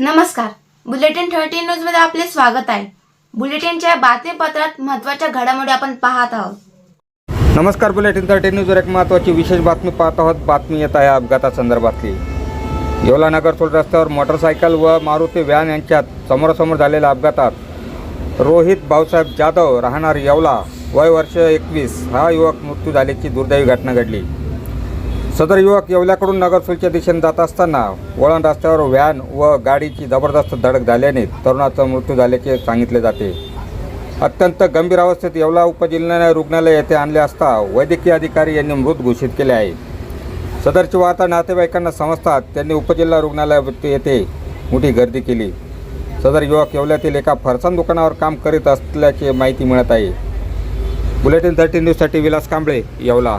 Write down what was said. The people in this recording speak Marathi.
नमस्कार. बुलेटिन थर्टी न्यूजमध्ये आपले स्वागत आहे. बुलेटिनच्या बातमीपत्रात महत्त्वाच्या घडामोडी आपण पाहत आहोत. नमस्कार बुलेटिन थर्टी न्यूजवर एक महत्त्वाची विशेष बातमी पाहत आहोत. बातमी येत आहे अपघातासंदर्भातली. येवलानगर टोल रस्त्यावर मोटरसायकल व मारुती व्हॅन यांच्यात समोरासमोर झालेल्या अपघातात रोहित भाऊसाहेब जाधव राहणार येवला. वय वर्ष एकवीस. हा युवक मृत्यू झाल्याची दुर्दैवी घटना घडली. सदर युवक येवल्याकडून नगरसोलच्या दिशेने जात असताना वळण रस्त्यावर व्हॅन व गाडीची जबरदस्त धडक झाल्याने तरुणाचा मृत्यू झाल्याचे सांगितले जाते. अत्यंत गंभीर अवस्थेत येवला उपजिल्हा रुग्णालय येथे आणले असता वैद्यकीय अधिकारी यांनी मृत घोषित केले आहे. सदरची वार्ता नातेवाईकांना समजतात त्यांनी उपजिल्हा रुग्णालय येथे मोठी गर्दी केली. सदर युवक येवल्यातील एका फरसाण दुकानावर काम करीत असल्याची माहिती मिळत आहे. बुलेटिन थर्टी न्यूजसाठी विलास कांबळे येवला.